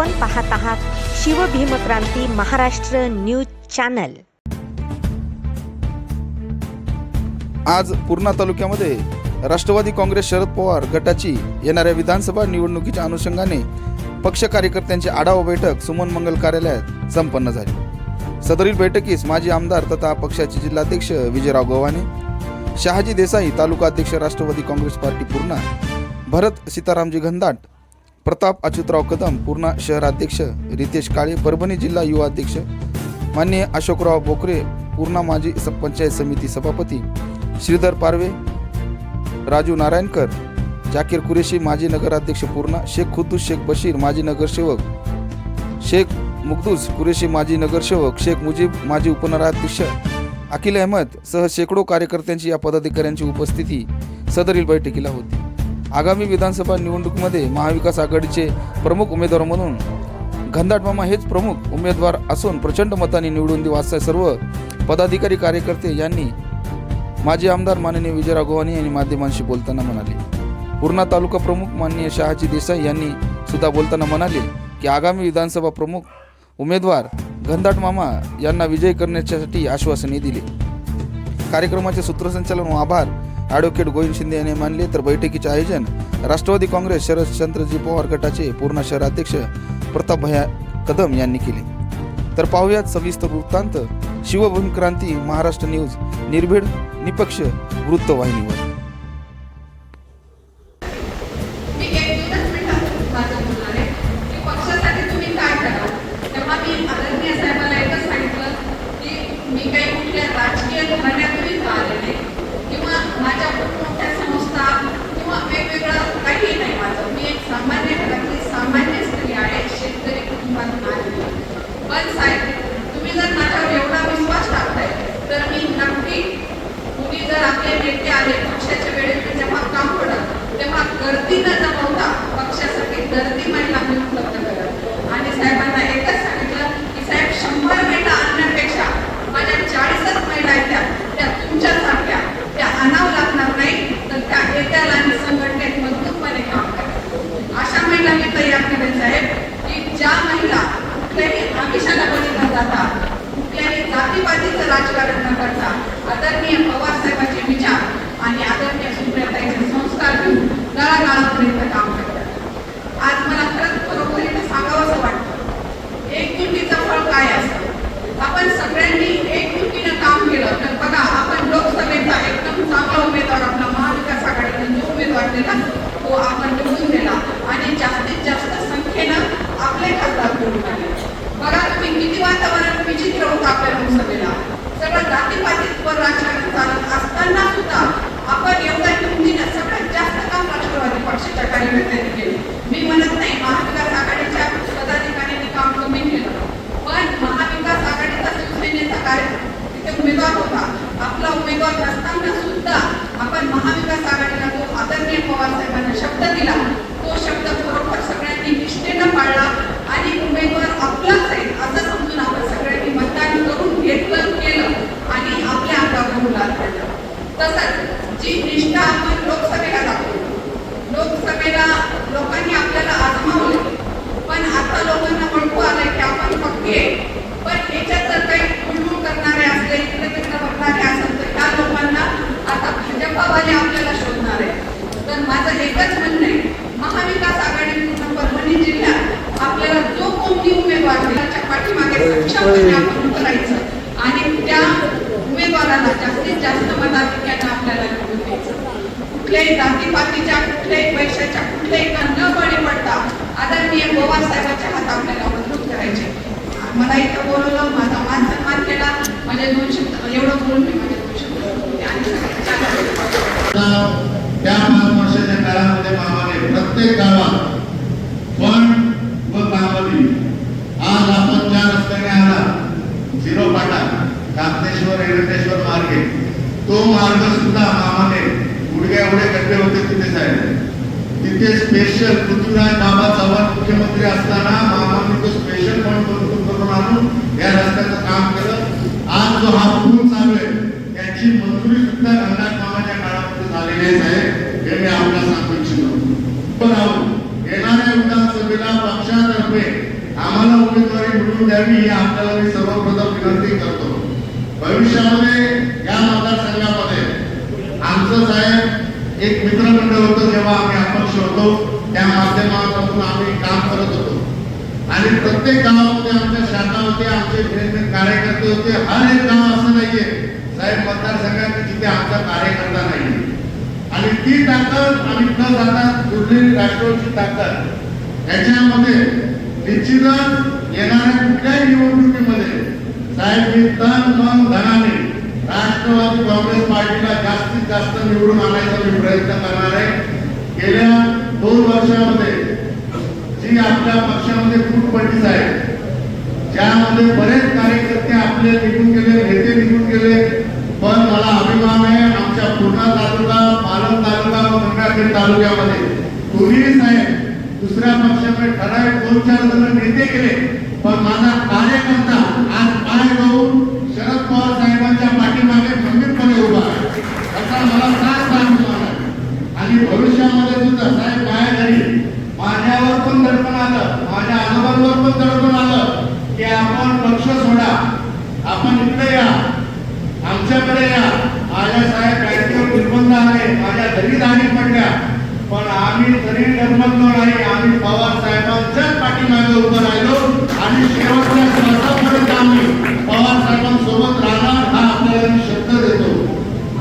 आपण पाहत आहात शिवभीमक्रांती महाराष्ट्र न्यूज चॅनल. आज पूर्णा तालुक्यामध्ये राष्ट्रवादी काँग्रेस शरद पवार गटाची येणाऱ्या विधानसभा निवडणुकीच्या अनुषंगाने पक्ष कार्यकर्त्यांची आढावा बैठक सुमन मंगल कार्यालयात संपन्न झाली. सदरील बैठकीस माजी आमदार तथा पक्षाचे जिल्हाध्यक्ष विजयराव गव्हाणे शहाजी देसाई तालुका अध्यक्ष राष्ट्रवादी काँग्रेस पार्टी पूर्णा भरत सीतारामजी घनदाट प्रताप अच्युतराव कदम पूर्णा शहराध्यक्ष रितेश काळे परभणी जिल्हा युवा अध्यक्ष मान्य अशोकराव बोकरे पूर्णा माजी पंचायत समिती सभापती श्रीधर पारवे राजू नारायणकर जाकीर कुरेशी माजी नगराध्यक्ष पूर्णा शेख खुद्दूस शेख बशीर माजी नगरसेवक शेख मुक्दूस कुरेशी माजी नगरसेवक शेख मुजीब माजी उपनगराध्यक्ष अखिल अहमद सह शेकडो कार्यकर्त्यांची या पदाधिकाऱ्यांची उपस्थिती सदरील बैठकीला होती. आगामी विधानसभा निवडणुकीमध्ये महाविकास आघाडीचे प्रमुख उमेदवार म्हणून घनदाट मामा हेच प्रमुख उमेदवार असून प्रचंड मताने निवडून देऊ असे सर्व पदाधिकारी कार्यकर्ते यांनी माजी आमदार माननीय विजयराव राघवानी यांनी माध्यमांशी बोलताना म्हणाले. पूर्णा तालुका प्रमुख माननीय शहाजी देसाई यांनी सुद्धा बोलताना म्हणाले की आगामी विधानसभा प्रमुख उमेदवार घनदाट मामा यांना विजयी करण्यासाठी आश्वासने दिले. कार्यक्रमाचे सूत्रसंचालन व आभार ॲडव्होकेट गोविंद शिंदे यांनी मानले तर बैठकीचे आयोजन राष्ट्रवादी काँग्रेस शरदचंद्रजी पवार गटाचे पूर्ण शहराध्यक्ष प्रताप भया कदम यांनी केले. तर पाहुयात सविस्तर वृत्तांत. शिवभूमिक्रांती महाराष्ट्र न्यूज निर्भीड निपक्ष वृत्तवाहिनीवर मी एक दोनच मिनिटात माझं बोलणार आहे की पक्षासाठी तुम्ही काय कराल तेव्हा मी आदरणीय साहेबांना एकच सांगितलं की मी काही कुठल्या राजकीय घराण्यातून आले नाही किंवा माझ्या मोठमोठ्या संस्था किंवा वेगवेगळं काही नाही माझं मी एक सामान्य घरातली सामान्य स्त्री आहे शेतकरी कुटुंबातून आलेली पण साहेब तुम्ही जर माझ्यावर एवढा विश्वास टाकताय तर मी नक्की तुम्ही जर आपले नेते आले पक्षाच्या वेळेत जेव्हा काम पडत तेव्हा गर्दी न जमवता पक्षासाठी गर्दी महिला मी उपलब्ध करत आणि साहेबांना एकच सांगितलं की साहेब शंभर महिला आणण्यापेक्षा माझ्या चाळीसच महिला आहेत त्या त्या तुमच्यासारख्या त्या आणावं लागणार नाही तर त्या येत्याला आणि संघटनेत मजबूतपणे काम करा अशा महिला मी तयार केले साहेब की ज्या महिला कुठल्याही आमिषाला बळी न जाता कुठल्याही जातीपातीचं राजकारण न करता आदरणीय पवार साहेबांचे विचार आणि आदरणीय सुप्रियाताईचे संस्कार घेऊन तळागाळापर्यंत काम करतात आज मला खरंच खरोखरीने सांगावंसं वाटतं एकजुटीचं फळ काय असतं आपण सगळ्यांनी एकजुटीनं काम केलं तर बघा आपण लोकसभेचा एकदम चांगला उमेदवार आपला महाविकास आघाडीने जो उमेदवार दिला तो आपण निवडून दिला आणि जास्तीत जास्त संख्येनं आपले खासदार निवडून आले बघा तुम्ही किती वातावरण आपल्याला होतं सगळं जातीपातीवर राजकारण चालत असताना सुद्धा आपण एवढ्या हिमतीनं सगळ्यात जास्त काम राष्ट्रवादी पक्षाच्या कार्यकर्त्यांनी केलं मी म्हणत नाही महाविकास आघाडीच्या पदाधिकाऱ्यांनी काम कमी केलं पण महाविकास आघाडीचा शिवसेनेचा कार्य तिथे उमेदवार होता आपला उमेदवार नसताना सुद्धा आपण महाविकास आघाडीला जो आदरणीय पवार साहेबांना शब्द दिला तो शब्द खरोखर सगळ्यांनी निष्ठेनं पाळला आणि उमेदवार आपलाच आहे असं समजून आपण सगळ्यांनी मतदान करून घेतलं केलं आणि आपल्या अंगावर गुलाल पडलं तसंच जी निष्ठा आपण लोकसभेला दाखवली लोकसभेला लोकांनी आपल्याला आजमावले पण आता लोकांना म्हणतो आलंय की आपण पक्के आहे. पण ह्याच्यात जर काही गुळगुळ करणारे असले इकडे तिकडे बघणारे असेल तर त्या लोकांना आता भाजपावाले आपल्याला शोधणार आहे तर माझं एकच म्हणणं आहे महाविकास आघाडी पूर्ण परभणी जिल्ह्यात आपल्याला जो कोणती उमेदवार दिला त्याच्या पाठीमागे सक्षमपणे आपण आणि त्या उमेदवाराला जास्तीत जास्त मताधिक्यानं आपल्याला निवडून द्यायचं. कुठल्याही जातीपातीच्या कुठल्याही पैशाच्या कुठल्याही न बळी पडता आदरणीय गोवा साहेबांच्या हात आपल्याला मजबूत करायचे. मला इथं बोलवलं माझा मान सन्मान केला. म्हणजे माझे दोन शब्द एवढं बोलून मी माझे दोन शब्द त्या पाच वर्षाच्या काळामध्ये मामाने प्रत्येक गावात पण व कामली आज आपण ज्या रस्त्याने आला झिरो पाटा कापनेश्वर एरटेश्वर मार्गे तो मार्ग सुद्धा मामाने गुडघ्या एवढे गड्डे होते तिथे साहेब तिथे स्पेशल पृथ्वीराज बाबा चव्हाण मुख्यमंत्री असताना मामाने तो स्पेशल फंड करून आणून या रस्त्याचं काम केलं. आज जो हा पूल चालू आहे त्याची मंजुरी सुद्धा रंगनाथ मामाच्या काळामध्ये झालेली आहे साहेब. हे मी आपल्याला सांगू इच्छितो पण आहोत. येणाऱ्या विधानसभेला पक्षातर्फे आम्हाला उमेदवारी मिळवून द्यावी ही आपल्याला मी सर्वप्रथम विनंती करतो. भविष्यामध्ये या मतदारसंघामध्ये आमचं साहेब एक मित्रमंडळ होतं जेव्हा आम्ही अपक्ष होतो त्या माध्यमातून आम्ही काम करत होतो. आणि प्रत्येक गावामध्ये आमच्या शाखा होत्या आमचे प्रेरित कार्यकर्ते होते. हर एक गाव असं नाहीये. साहेब मतदारसंघात जिथे आमचा कार्यकर्ता नाही आणि ती ताकद आणि न जाता जुडलेली राष्ट्रवादीची ताकद याच्यामध्ये निश्चितच येणाऱ्या कुठल्याही निवडणुकीमध्ये साहेब मी तन मन धनाने राष्ट्रवादी काँग्रेस पार्टीला जास्तीत जास्त निवडून आणायचा मी प्रयत्न करणार आहे. गेल्या दोन वर्षामध्ये जी आपल्या पक्षामध्ये फूट पडली आहे ज्यामध्ये बरेच कार्यकर्ते आपले निघून गेले नेते निघून गेले पण मला अभिमान आहे आमच्या पूर्णा तालुका पालन तालुका व गंगाखेड तालुक्यामध्ये. तुम्ही साहेब दुसऱ्या पक्षाकडे ठराविक दोन चार जण नेते गेले. पण माझा कार्यकर्ता आज पाय जाऊन शरद पवार साहेबांच्या पाठीमागे खंबीरपणे उभा आहे. असा मला काय सांगतो आणि भविष्यामध्ये सुद्धा साहेब काय घरी माझ्यावर पण दडपण आलं माझ्या आजोबांवर पण दडपण आलं की आपण पक्ष सोडा. आपण इकडे या. आमच्याकडे या. माझ्या साहेब बँकेवर निर्बंध आले माझ्या घरी दाणी पडल्या पण आम्ही तरी डगमगलो नाही. आम्ही पवार साहेबांच्याच पाठीमागे उभं राहिलो आणि शेवटच्या श्वासापर्यंत आम्ही पवार साहेबांसोबत राहणार हा आपल्याला मी शब्द देतो.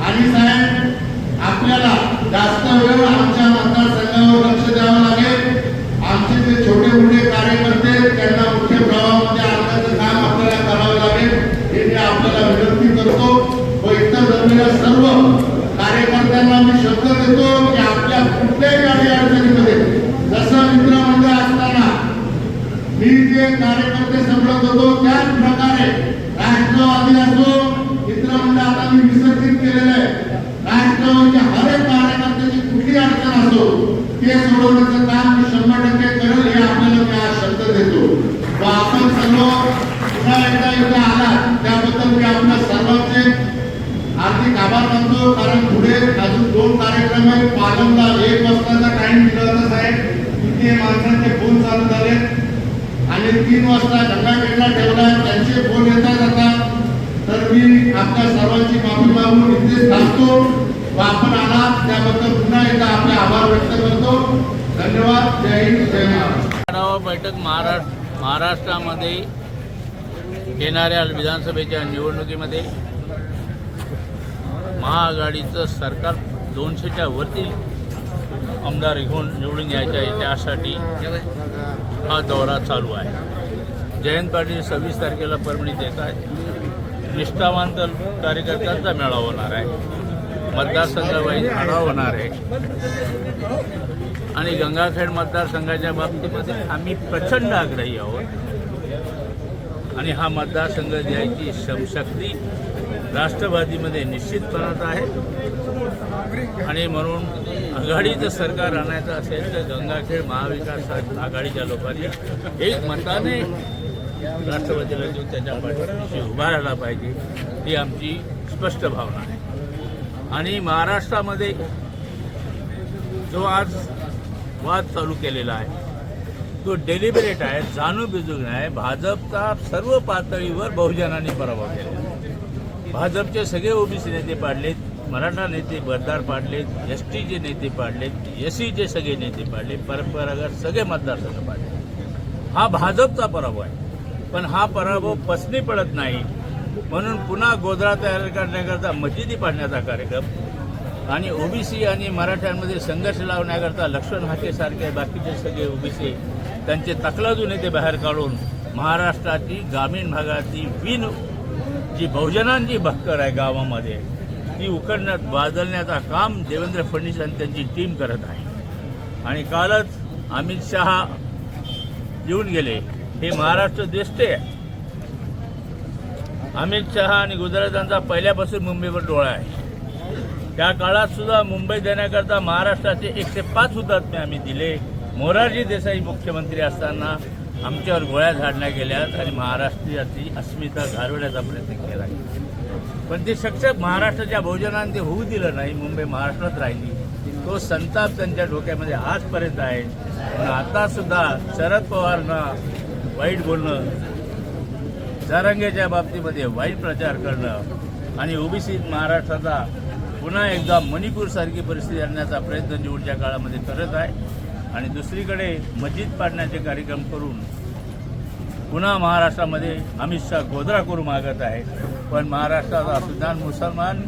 आणि साहेब आपल्याला जास्त वेळ आमच्या मतदारसंघावर लक्ष द्यावं लागेल आमचे जे छोटे मोठे कार्यकर्ते त्यांना मुख्य प्रवाहामध्ये आणण्याचं काम आपल्याला करावं लागेल हे मी आपल्याला विनंती करतो व इतर जमलेल्या सर्व कार्यकर्त्यांना मी शब्द देतो की आपल्या कुठल्याही गाडी अडचणीमध्ये जसं मित्रमंडळ असताना मी जे कार्यकर्ते समजत होतो त्याच प्रकारे राष्ट्रवादी असो मित्रमंडळ आता मी विसर्जित केलेलं आहे राष्ट्रवादीच्या हर एक कार्यकर्त्याची कुठली अडचण असो ते सोडवण्याचं काम मी शंभर टक्के करेल हे आपल्याला मी आज शब्द देतो व आपण सर्व पुन्हा एकदा इथे आला त्याबद्दल मी आपल्या सर्वांचे हार्दिक आभार मानतो कारण पुढे अजून दोन कार्यक्रम आहेत पालनला एक वाजताचा टाइम दिला होता साहेब इथे माणसांचे फोन चालू झाले आणि तीन वाजता गंगाखेडला ठेवला त्यांचे फोन येतात आता तर मी आपल्या सर्वांची माफी मागून इथेच थांबतो. व आपण आला त्याबद्दल पुन्हा एकदा आपले आभार व्यक्त करतो. धन्यवाद. जय हिंद जय महाराष्ट्र. आढावा बैठक महाराष्ट्र महाराष्ट्रामध्ये येणाऱ्या विधानसभेच्या निवडणुकीमध्ये महाआघाडीचं सरकार दोनशेच्या वरती आमदार घेऊन निवडून यायचे आहे त्यासाठी हा दौरा चालू आहे. जयंत पाटील सव्वीस तारखेला परभणीत येत आहेत. निष्ठावान कार्यकर्त्यांचा मेळावा होणार आहे. मतदारसंघाबाई आढावा होणार आहे. आणि गंगाखेड मतदारसंघाच्या बाबतीमध्ये आम्ही प्रचंड आग्रही आहोत. आणि हा मतदारसंघ द्यायची शमशक्ती राष्ट्रवादीमध्ये निश्चितपणात आहे. आणि म्हणून आघाडीचं सरकार आणायचं असेल तर गंगाखेड महाविकास आघाडीच्या लोकांनी एक मताने राष्ट्रवादीला देऊन त्याच्या पाठीशी उभा राहिला पाहिजे ही आमची स्पष्ट भावना आहे. आणि महाराष्ट्रामध्ये जो आज वाद चालू केलेला आहे तो डेलिबरेट आहे जाणूनबिजून आहे. भाजपचा सर्व पातळीवर बहुजनांनी पराभव केला. भाजपचे सगळे ओबीसी नेते पाडलेत. मराठा नेते बरदार पाडलेत एस टीचे नेते पाडलेत एस सीचे सगळे नेते पाडले परंपरागत सगळे मतदारसंघ पाडले हा भाजपचा पराभव आहे. पण हा पराभव पसनी पडत नाही. म्हणून पुन्हा गोधळा तयार करण्याकरता मशिदी पाडण्याचा कार्यक्रम आणि ओबीसी आणि मराठ्यांमध्ये संघर्ष लावण्याकरता लक्ष्मण हाकेसारखे बाकीचे सगळे ओबीसी त्यांचे तकलाजू नेते बाहेर काढून महाराष्ट्राची ग्रामीण भागातली विन जी बहुजनांची भक्कर आहे गावामध्ये ती उकडण्यात बादलण्याचा काम देवेंद्र फडणवीस आणि त्यांची टीम करत आहे. आणि कालच अमित शहा येऊन गेले. हे महाराष्ट्र दिसते अमित शहा आणि गुजरातांचा पहिल्यापासून मुंबईवर डोळा आहे. त्या काळात सुद्धा मुंबई देण्याकरता महाराष्ट्राचे एकशे पाच हुतात्मे आम्ही दिले. मोरारजी देसाई मुख्यमंत्री असताना आमच्यावर गोळ्या झाडल्या गेल्यात आणि महाराष्ट्रीयाची अस्मिता घालवण्याचा प्रयत्न केला. पण ते शक्य महाराष्ट्राच्या भोजनाने ते होऊ दिलं नाही मुंबई महाराष्ट्रात राहिली. तो संताप त्यांच्या डोक्यामध्ये आजपर्यंत आहे. पण आता सुद्धा शरद पवारना वाईट बोलणं जरांगेच्या बाबतीमध्ये वाईट प्रचार करणं आणि ओबीसी महाराष्ट्राचा पुन्हा एकदा मणिपूरसारखी परिस्थिती आणण्याचा प्रयत्न निवडच्या काळामध्ये करत आहे. आणि दुसरीकडे मस्जिद पाडण्याचे कार्यक्रम करून पुन्हा महाराष्ट्रामध्ये अमित शहा गोधरा करू मागत आहे. पण महाराष्ट्राचा सुद्धा मुसलमान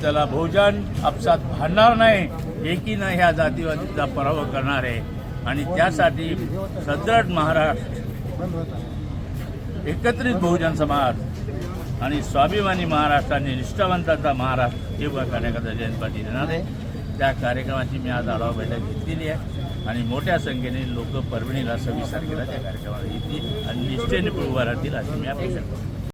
त्याला बहुजन आपसात भांडणार नाही एकीनं ह्या जातीवादीचा पराभव करणार आहे. आणि त्यासाठी सदृढ महाराष्ट्र एकत्रित बहुजन समाज आणि स्वाभिमानी महाराष्ट्र आणि निष्ठावंताचा महाराष्ट्र हे उभा करण्याकरता जयंत पाटील येणार आहे. त्या कार्यक्रमाची मी आज आढावा बैठक घेतलेली आहे. आणि मोठ्या संख्येने लोक परभणीला सव्वीस तारखेला त्या कार्यक्रमाला. येतील आणि निष्ठेने उभा राहतील अशी मी अपेक्षा करतो.